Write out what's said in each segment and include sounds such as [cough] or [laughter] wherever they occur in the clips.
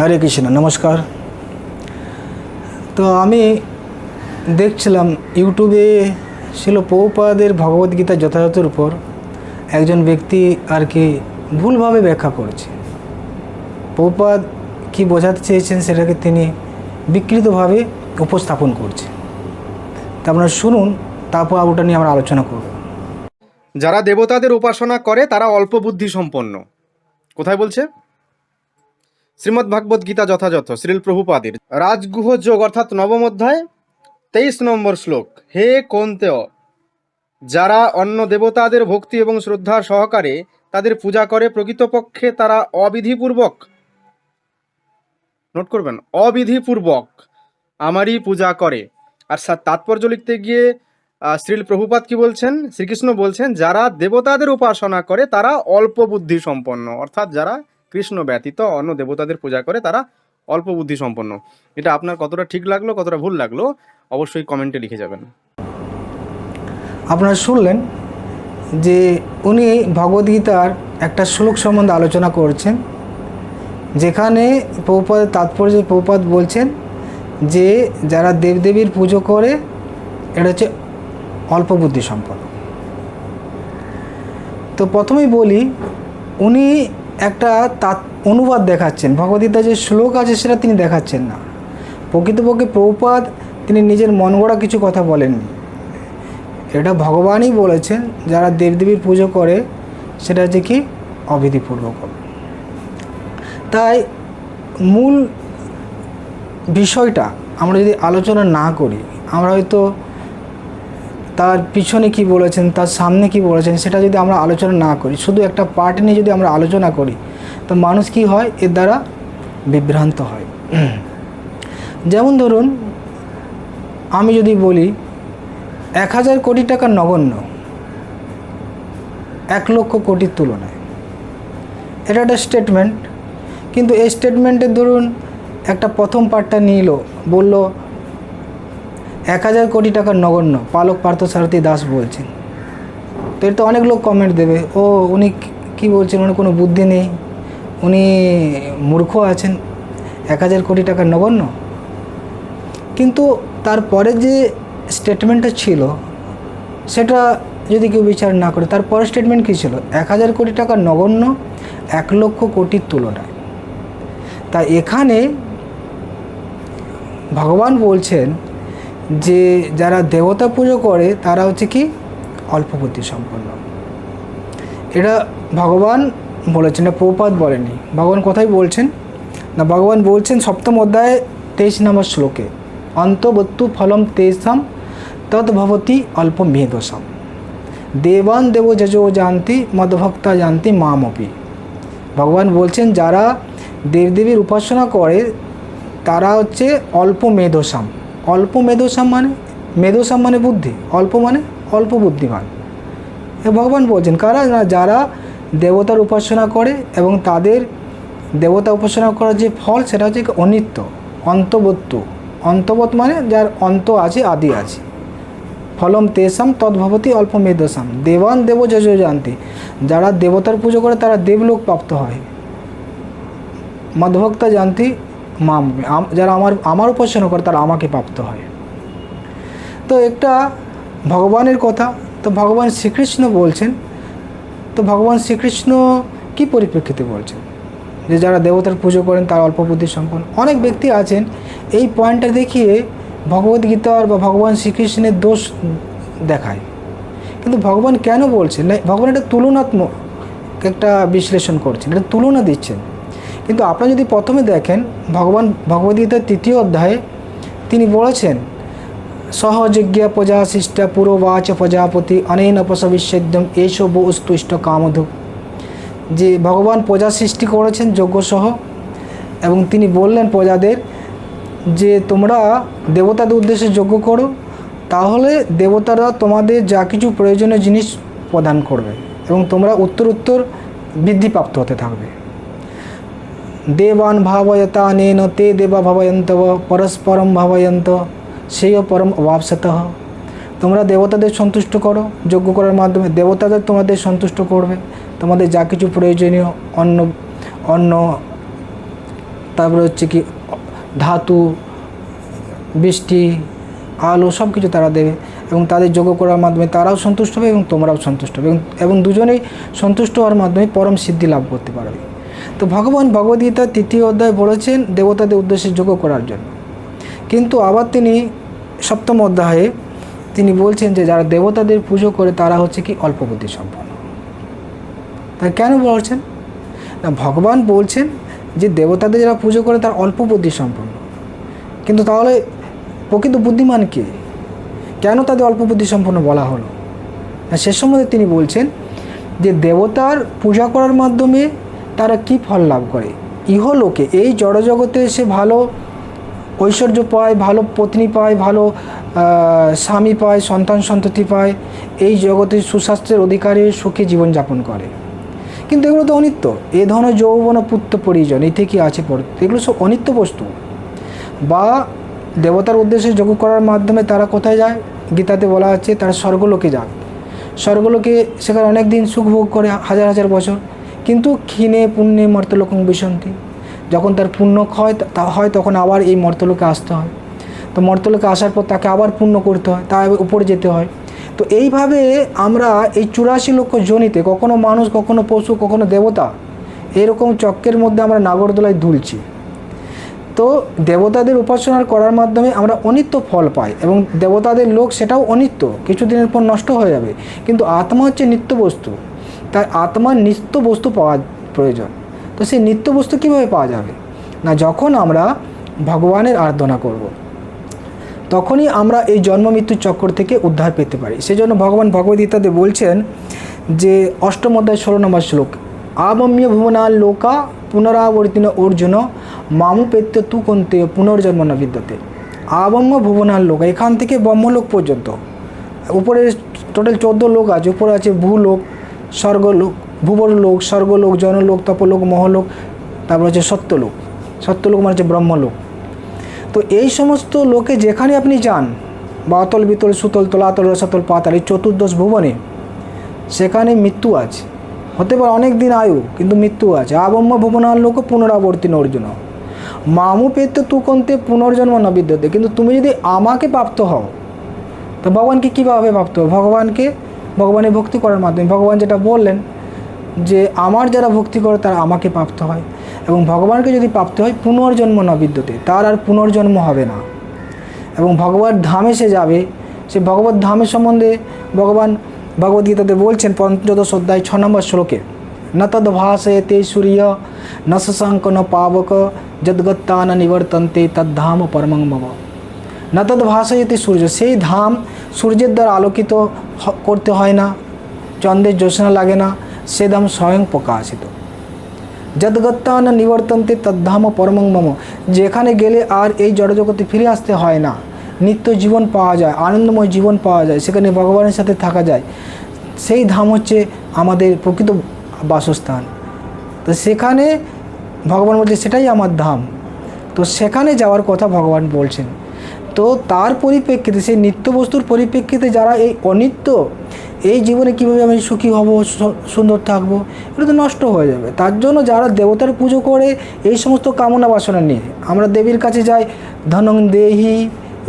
হরে কৃষ্ণ, নমস্কার। তো আমি দেখছিলাম ইউটিউবে ছিল পৌপাদের ভগবদ্গীতা যথাযথের উপর একজন ব্যক্তি আর কি ভুলভাবে ব্যাখ্যা করছে। পৌপাদ কি বোঝাতে চেয়েছেন সেটাকে তিনি বিকৃতভাবে উপস্থাপন করছে তা আপনারা শুনুন, তারপর ওটা নিয়ে আমরা আলোচনা করব। যারা দেবতাদের উপাসনা করে তারা অল্প বুদ্ধি সম্পন্ন। কোথায় বলছে? শ্রীমদ্ ভাগবত গীতা যথাযথ শ্রীল প্রভুপাদের রাজগুহ যোগ, অর্থাৎ নবম অধ্যায়, তেইশ নম্বর শ্লোক, হে কোন্তেয়, যারা অন্য দেবতাদের ভক্তি এবং শ্রদ্ধা সহকারে তাদের পূজা করে, প্রকৃতপক্ষে তারা অবিধিপূর্বক, নোট করবেন, অবিধিপূর্বক আমারই পূজা করে। আর তাৎপর্য লিখতে গিয়ে শ্রীল প্রভুপাত কি বলছেন? শ্রীকৃষ্ণ বলছেন, যারা দেবতাদের উপাসনা করে, তারা অল্প বুদ্ধি সম্পন্ন অর্থাৎ যারা কৃষ্ণ ব্যতীত অন্য দেবতাদের পূজা করে তারা অল্প বুদ্ধি সম্পন্ন। এটা আপনার কতটা ঠিক লাগল, কতটা ভুল লাগল, অবশ্যই কমেন্টে লিখে যাবেন। আপনারা শুনলেন যে উনি ভগবদ্গীতার একটা শ্লোক সম্বন্ধে আলোচনা করছেন, যেখানে পৌপাদের তাৎপর্য পৌপাদ বলছেন যে যারা দেবদেবীর পুজো করে এটা হচ্ছে অল্প বুদ্ধি সম্পন্ন। তো প্রথমেই বলি, উনি একটা তাৎ অনুবাদ দেখাচ্ছেন। ভগবদ্গীতার যে শ্লোক আছে সেটা তিনি দেখাচ্ছেন না। প্রকৃতপক্ষে প্রভুপাদ তিনি নিজের মন গড়া কিছু কথা বলেননি। এটা ভগবানই বলেছেন, যারা দেবদেবীর পুজো করে সেটা হচ্ছে কি অবিধিপূর্বক। তাই মূল বিষয়টা আমরা যদি আলোচনা না করি, আমরা হয়তো তার পিছনে কি বলেছেন, তার সামনে কি বলেছেন, সেটা যদি আমরা আলোচনা না করি, শুধু একটা পার্ট নিয়ে যদি আমরা আলোচনা করি, তো মানুষ কি হয়? এর দ্বারা বিভ্রান্ত হয়। [clears throat] যেমন ধরুন, আমি যদি বলি, এক হাজার কোটি টাকা নগণ্য, এক লক্ষ কোটির তুলনায়। এটা একটা স্টেটমেন্ট কিন্তু এই স্টেটমেন্টের ধরুন, একটা প্রথম পার্টটা নিল, বলল এক হাজার কোটি টাকা নগণ্য, পালক পার্থসারথী দাস বলছেন। তো তো অনেক লোক কমেন্ট দেবে। ও, উনি কি বলছেন? উনি কোনো বুদ্ধি নেই। উনি মূর্খ আছেন। এক হাজার কোটি টাকা নগণ্য। কিন্তু তারপরে যে স্টেটমেন্টটা ছিল, সেটা যদি কেউ বিচার না করে তারপরের স্টেটমেন্ট কী ছিল? এক হাজার কোটি টাকার নগণ্য, এক লক্ষ কোটির তুলনায়। তা এখানে ভগবান বলছেন যে যারা দেবতা পুজো করে, তারা হচ্ছে কি অল্প বুদ্ধি সম্পন্ন। এটা ভগবান বলেছেন, এটা প্রপাত বলেনি ভগবান কোথায় বলছেন? না, ভগবান বলছেন সপ্তম অধ্যায়ে তেইশ নম্বর শ্লোকে, অন্তবত্তু ফলম তেষাম তদ ভবতি অল্প মেধসাম। দেবান দেব যজো জানতি, মদভক্তা জানতি মামপি। ভগবান বলছেন, যারা দেবদেবীর উপাসনা করে, তারা হচ্ছে অল্প মেধসাম। অল্প মেধসাম মানে মেধসাম মানে বুদ্ধি, অল্প মানে অল্প বুদ্ধিমান। এ ভগবান বলছেন, কারা না যারা দেবতার উপাসনা করে এবং তাদের দেবতা উপাসনা করার যে ফল, সেটা হচ্ছে অনিত্য, অন্তবত্তু। অন্তবত মানে যার অন্ত আছে, আদি আছে। ফলম তেসাম তদ্ভবতী অল্প মেধসাম। দেবান দেব জানতি। যারা দেবতার পুজো করে, তারা দেবলোক প্রাপ্ত হয়। মদভক্তা জানতি মাম যারা আমার আমার উপাসনা করে তারা আমাকে প্রাপ্ত হয়। তো একটা ভগবানের কথা, তো ভগবান শ্রীকৃষ্ণ বলছেন, তো ভগবান শ্রীকৃষ্ণ কি পরিপ্রেক্ষিতে বলছেন? যে যারা দেবতার পুজো করেন তারা অল্প বুদ্ধি সম্পন্ন। অনেক ব্যক্তি আছেন, এই পয়েন্টটা দেখিয়ে ভগবদ্গীতার বা ভগবান শ্রীকৃষ্ণের দোষ দেখায়। কিন্তু ভগবান কেন বলছেন? না, ভগবান একটা তুলনাত্মক একটা বিশ্লেষণ করছেন এটা তুলনা দিচ্ছেন। কিন্তু আপনারা যদি প্রথমে দেখেন, ভগবান ভগবদ্গীতার তৃতীয় অধ্যায়ে তিনি বলেছেন, সহযজ্ঞা প্রজা শিষ্টা পুরোবাচ প্রজাপতি অনেন অপসবিচ্ছেদ্যম এসব উস্তুষ্ট কামধূপ যে ভগবান প্রজা সৃষ্টি করেছেন যজ্ঞসহ, এবং তিনি বললেন প্রজাদের যে তোমরা দেবতাদের উদ্দেশ্যে যজ্ঞ করো, তাহলে দেবতারা তোমাদের যা কিছু প্রয়োজনীয় জিনিস প্রদান করবে এবং তোমরা উত্তর উত্তর বৃদ্ধিপ্রাপ্ত হতে থাকবে। দেবান ভাবয়তা নেন তে দেবা ভাবয়ন্ত পরস্পরম ভাবয়ন্ত সেই পরম অবাপসত তোমরা দেবতাদের সন্তুষ্ট করো, যজ্ঞ করার মাধ্যমে দেবতাদের তোমাদের সন্তুষ্ট করবে। তোমাদের যা কিছু প্রয়োজনীয়, অন্ন অন্ন, তারপরে হচ্ছে কি, ধাতু, বৃষ্টি, আলো সব কিছু তারা দেবে এবং তাদের যোগ্য করার মাধ্যমে তারাও সন্তুষ্ট হবে এবং তোমরাও সন্তুষ্ট হবে এবং দুজনেই সন্তুষ্ট হওয়ার মাধ্যমে পরম সিদ্ধি লাভ করতে পারবে। তো ভগবান ভগবদ্গীতার তৃতীয় অধ্যায় বলেছেন দেবতাদের উদ্দেশ্যে যোগ্য করার জন্য। কিন্তু আবার তিনি সপ্তম অধ্যায়ে তিনি বলছেন যে যারা দেবতাদের পুজো করে তারা হচ্ছে কি অল্প বুদ্ধি সম্পন্ন। তাই কেন বলছেন? না, ভগবান বলছেন যে দেবতাদের যারা পুজো করে তার অল্প বুদ্ধি সম্পন্ন। কিন্তু তাহলে প্রকৃত বুদ্ধিমান কে? কেন তাদের অল্প বুদ্ধি সম্পন্ন বলা হলো? সে সম্বন্ধে তিনি বলছেন যে দেবতার পূজা করার মাধ্যমে তারা কি ফল লাভ করে? ইহলোকে এই জড়জগতে সে ভালো ঐশ্বর্য পায়, ভালো পত্নী পায়, ভালো স্বামী পায়, সন্তান সন্ততি পায়, এই জগতে সুস্বাস্থ্যের অধিকারী সুখে জীবনযাপন করে। কিন্তু এগুলো তো অনিত্য। এ ধরনের যৌবন পুত্র পরিজন এই থেকে আছে এগুলো সব অনিত্য বস্তু। বা দেবতার উদ্দেশ্যে যোগ করার মাধ্যমে তারা কোথায় যায়? গীতাতে বলা হচ্ছে তারা স্বর্গলোকে যাক স্বর্গলোকে সেখানে অনেক দিন সুখ ভোগ করে, হাজার হাজার বছর। কিন্তু ক্ষীণে পুণ্যে মর্তলোকং বিশন্তি যখন তার পুণ্য ক্ষয় তা হয়, তখন আবার এই মর্তলোকে আসতে হয়। তো মর্তলোকে আসার পর তাকে আবার পুণ্য করতে হয় তা উপরে যেতে হয়। তো এইভাবে আমরা এই চুরাশি লক্ষ জনিতে কখনো মানুষ, কখনো পশু, কখনো দেবতা, এরকম চক্রের মধ্যে আমরা নাগরদোলায় দুলছি। তো দেবতাদের উপাসনা করার মাধ্যমে আমরা অনিত্য ফল পাই এবং দেবতাদের লোক সেটাও অনিত্য, কিছুদিনের পর নষ্ট হয়ে যাবে। কিন্তু আত্মা হচ্ছে নিত্য বস্তু। তাই আত্মার নিত্য বস্তু পাওয়া প্রয়োজন। তো সেই নিত্য বস্তু কীভাবে পাওয়া যাবে? না, যখন আমরা ভগবানের আরাধনা করব। তখনই আমরা এই জন্ম মৃত্যুর চক্র থেকে উদ্ধার পেতে পারি। সেই জন্য ভগবান ভগবদ্গীতাতে বলছেন যে, অষ্টম অধ্যায়, ষোলো নম্বর শ্লোক, আবম্য ভুবনাল লোকা পুনরাবর্তিন অর্জুন, মামু পেত্য তু কন্তে পুনর্জন্ম ন বিদ্যতে। আবম্য ভুবনাল লোক, এখান থেকে ব্রহ্মলোক পর্যন্ত। উপরে টোটাল চোদ্দ লোক আছে, উপরে আছে ভূলোক স্বর্গলোক ভুবর লোক স্বর্গলোক, জনলোক, তপলোক, মহলোক, তারপর হচ্ছে সত্যলোক। সত্যলোক মানে হচ্ছে ব্রহ্মলোক। তো এই সমস্ত লোকে যেখানে আপনি যান, বা অতল বিতল, সুতল, তলাতল, রসাতল, পাতাল, এই চতুর্দশ ভুবনে, সেখানে মৃত্যু আছে। হতে পারে অনেক দিন আয়ু, কিন্তু মৃত্যু আছে। আবম্য ভুবনার লোক পুনরাবর্তী অর্জুন। মামু পেতে তু তুকন্তে পুনর্জন্ম ন বিদ্যতে। কিন্তু তুমি যদি আমাকে প্রাপ্ত হও, তো ভগবানকে কীভাবে প্রাপ্ত ভগবানকে ভগবানের ভক্তি করার মাধ্যমে। ভগবান যেটা বললেন যে, আমার যারা ভক্তি করে, তারা আমাকে প্রাপ্ত হয়। এবং ভগবানকে যদি প্রাপ্ত হয়, পুনর্জন্ম ন বিদ্যুতে, তার আর পুনর্জন্ম হবে না। এবং ভগবত ধামে সে যাবে, সে ভগবত ধামের সম্বন্ধে ভগবান ভগবদ্গীতাতে বলছেন, পঞ্চদশ অধ্যায় ছ নম্বর শ্লোকে, ন তদ ভাষে তে সূর্য, ন শশাঙ্ক, ন পাবক যদ্গত্তা ন নিবর্তন্তে, তদ্ধাম পরমং মম। ন তদ ভাষায়তে সূর্য, সেই ধাম সূর্যের দ্বারা আলোকিত করতে হয় না, চন্দ্রের জ্যোৎস্না লাগে না, সে ধাম স্বয়ং প্রকাশিত। যদ্গত্তা না নিবর্তন্তে তদ্ধাম পরমং মম, যেখানে গেলে আর এই জড়জগতে ফিরে আসতে হয় না। নিত্য জীবন পাওয়া যায়, আনন্দময় জীবন পাওয়া যায়, সেখানে ভগবানের সাথে থাকা যায়। সেই ধাম হচ্ছে আমাদের প্রকৃত বাসস্থান। তো সেখানে ভগবান বলছে, সেটাই আমার ধাম। তো সেখানে যাওয়ার কথা ভগবান বলছেন। তো তার পরিপ্রেক্ষিতে, সেই নিত্য বস্তুর পরিপ্রেক্ষিতে যারা এই অনিত্য, এই জীবনে কীভাবে আমি সুখী হব সুন্দর থাকব, এটা তো নষ্ট হয়ে যাবে। তার জন্য যারা দেবতার পুজো করে, এই সমস্ত কামনা বাসনা নিয়ে, আমরা দেবীর কাছে যাই, ধনং দেহি,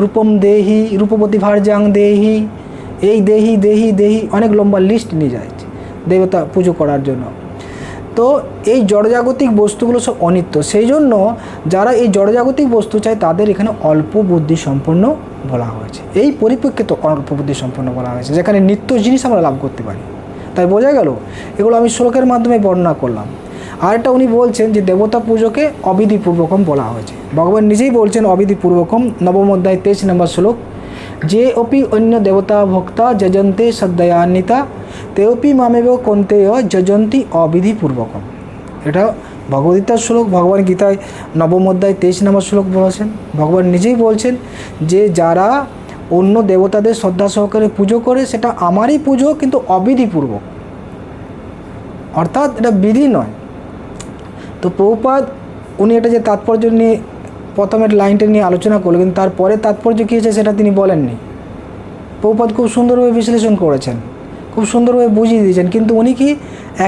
রূপম দেহি, রূপবতী ভারজাং দেহি, এই দেহি দেহি দেহি, অনেক লম্বা লিস্ট নিয়ে যায় দেবতা পুজো করার জন্য। তো এই জড়জাগতিক বস্তুগুলো সব অনিত্য। সেই জন্য যারা এই জড়জাগতিক বস্তু চায়, তাদের এখানে অল্প বুদ্ধি সম্পন্ন বলা হয়েছে। এই পরিপ্রেক্ষিতে অল্প বুদ্ধি সম্পন্ন বলা হয়েছে, যেখানে নিত্য জিনিস আমরা লাভ করতে পারি। তাই বোঝা গেল, এগুলো আমি শ্লোকের মাধ্যমে বর্ণনা করলাম। আরেকটা উনি বলছেন যে দেবতা পুজোকে অবিধিপূর্বকম বলা হয়েছে। ভগবান নিজেই বলছেন অবিধিপূর্বকম, নবম অধ্যায় তেইশ নম্বর শ্লোক, যে অপি অন্য দেবতা ভক্তা যজন্তে সদ্দয়ান্বিতা তেপি মামেব কন্তেয় যজন্তি অবিধিপূর্বকম। এটা ভগবদ্গীতার শ্লোক, ভগবান গীতায় নবম অধ্যায় তেইশ নম্বর শ্লোক বলেছেন। ভগবান নিজেই বলছেন যে, যারা অন্য দেবতাদের শ্রদ্ধা সহকারে পুজো করে, সেটা আমারই পুজো, কিন্তু অবিধিপূর্বক। অর্থাৎ এটা বিধি নয়। তো প্রভুপাদ, উনি এটা যে তাৎপর্য নিয়ে প্রথমের লাইনটা নিয়ে আলোচনা করল কিন্তু তারপরে তাৎপর্য কী হয়েছে সেটা তিনি বলেননি। প্রভুপাদ খুব সুন্দরভাবে বিশ্লেষণ করেছেন। খুব সুন্দরভাবে বুঝিয়ে দিয়েছেন। কিন্তু উনি কি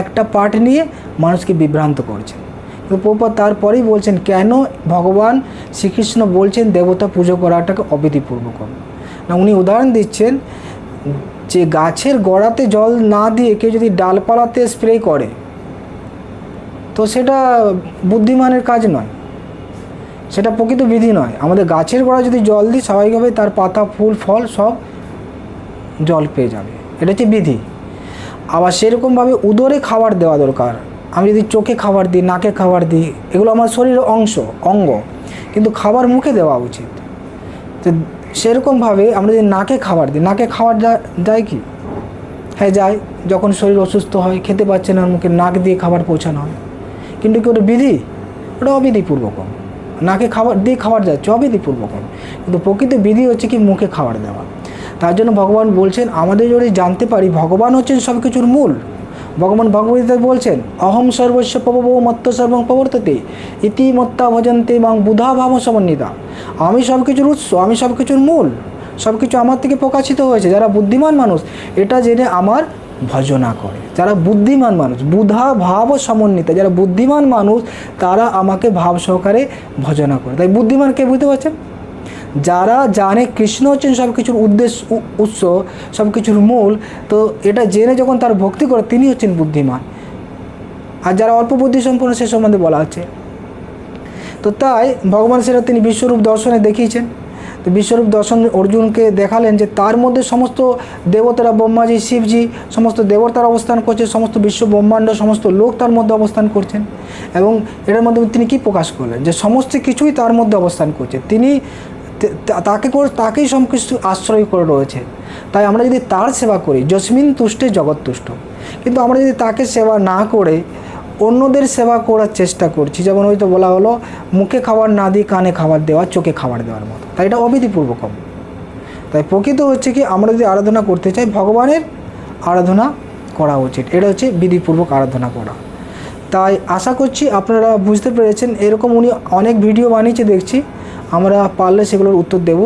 একটা পার্ট নিয়ে মানুষকে বিভ্রান্ত করছেন। প্রভুপাদ তারপরেই বলছেন, কেন ভগবান শ্রীকৃষ্ণ বলছেন দেবতা পুজো করাটাকে অবিধিপূর্বক না, উনি উদাহরণ দিচ্ছেন যে গাছের গোড়াতে জল না দিয়ে কেউ যদি ডালপালাতে স্প্রে করে, তো সেটা বুদ্ধিমানের কাজ নয়। সেটা প্রকৃত বিধি নয়। আমাদের গাছের গোড়া যদি জল দিই স্বাভাবিকভাবে তার পাতা, ফুল, ফল সব জল পেয়ে যাবে। এটা হচ্ছে বিধি। আবার সেরকমভাবে উদরে খাবার দেওয়া দরকার। আমি যদি চোখে খাবার দিই, নাকে খাবার দিই, এগুলো আমার শরীরের অংশ, অঙ্গ। কিন্তু খাবার মুখে দেওয়া উচিত। তো সেরকমভাবে আমরা যদি নাকে খাবার দিই, নাকে খাবার যায় কি? হ্যাঁ যায়। যখন শরীর অসুস্থ হয়, খেতে পাচ্ছে না, মুখে নাক দিয়ে খাবার পৌঁছানো হয়। কিন্তু কি ওটা বিধি? ওটা অবিধিপূর্বক। নাকে খাবার, দিয়ে খাবার যাচ্ছে অবিধিপূর্বক। কিন্তু প্রকৃত বিধি হচ্ছে কি, মুখে খাবার দেওয়া। তার জন্য ভগবান বলছেন, আমাদের যদি জানতে পারি, ভগবান হচ্ছেন সব কিছুর মূল। ভগবান ভগবদ্গীতায় বলছেন, অহম সর্বস্ব পবব মত্ত সর্বং প্রবর্ততে, ইতি মত্তা ভজন্তে এবং বুধা ভাব সমন্বিতা। আমি সব কিছুর উৎস, আমি সব কিছুর মূল। সব কিছু আমার থেকে প্রকাশিত হয়েছে। যারা বুদ্ধিমান মানুষ, এটা জেনে আমার ভজনা করে। যারা বুদ্ধিমান মানুষ, বুধা ভাব সমন্বিতা। যারা বুদ্ধিমান মানুষ, তারা আমাকে ভাব সহকারে ভজনা করে। তাই বুদ্ধিমান কে বুঝতে পারছেন? যারা জানে কৃষ্ণ হচ্ছেন সব কিছুর উদ্দেশ্য উৎস সব কিছুর মূল, তো এটা জেনে যখন তার ভক্তি করে তিনি হচ্ছেন বুদ্ধিমান। আর যারা অল্প বুদ্ধি সম্পন্ন, সে সম্বন্ধে বলা আছে। তো তাই ভগবান সেটা তিনি বিশ্বরূপ দর্শনে দেখিয়েছেন। তো বিশ্বরূপ দর্শন অর্জুনকে দেখালেন যে তার মধ্যে সমস্ত দেবতারা, ব্রহ্মাজি, শিবজি, সমস্ত দেবতার অবস্থান করছে, সমস্ত বিশ্ব ব্রহ্মাণ্ড, সমস্ত লোক তার মধ্যে অবস্থান করছেন। এবং এটার মধ্যে তিনি কি প্রকাশ করলেন? যে সমস্ত কিছুই তার মধ্যে অবস্থান করছে। তিনি তাকে তাকেই সব কিছু আশ্রয় করে রয়েছে। তাই আমরা যদি তার সেবা করি, জসমিন তুষ্টে জগৎ তুষ্ট। কিন্তু আমরা যদি তাকে সেবা না করে অন্যদের সেবা করার চেষ্টা করছি, যেমন ওই তো বলা হলো, মুখে খাবার না দিয়ে কানে খাবার দেওয়া, চোখে খাবার দেওয়ার মতো। তাই এটা অবিধিপূর্বকম তাই প্রকৃত হচ্ছে কি, আমরা যদি আরাধনা করতে চাই, ভগবানের আরাধনা করা উচিত। এটা হচ্ছে বিধিপূর্বক আরাধনা করা। তাই আশা করছি আপনারা বুঝতে পেরেছেন, এরকম উনি অনেক ভিডিও বানিয়েছে দেখছি। আমরা পারলে সেগুলোর উত্তর দেব।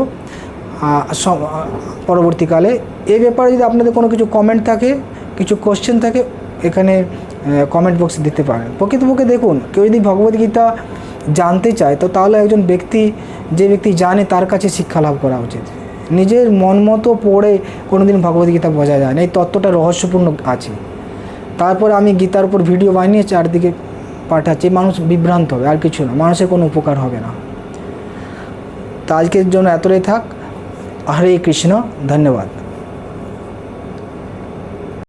পরবর্তীকালে। এই ব্যাপারে যদি আপনাদের কোনো কিছু কমেন্ট থাকে, কিছু কোশ্চেন থাকে, এখানে কমেন্ট বক্সে দিতে পারেন। প্রকৃতপক্ষে দেখুন, কেউ যদি ভগবদ্গীতা জানতে চায়, তো তাহলে একজন ব্যক্তি, যে ব্যক্তি জানে, তার কাছে শিক্ষা লাভ করা উচিত। নিজের মন মতো পড়ে কোনোদিন ভগবদ্গীতা বোঝা যায় না। এই তত্ত্বটা রহস্যপূর্ণ আছে। তারপর আমি গীতার উপর ভিডিও বানিয়ে চারদিকে পাঠাচ্ছি। মানুষ বিভ্রান্ত হবে, আর কিছু না। মানুষের কোনো উপকার হবে না। তা আজকের জন্য এতটাই থাক হরে কৃষ্ণ ধন্যবাদ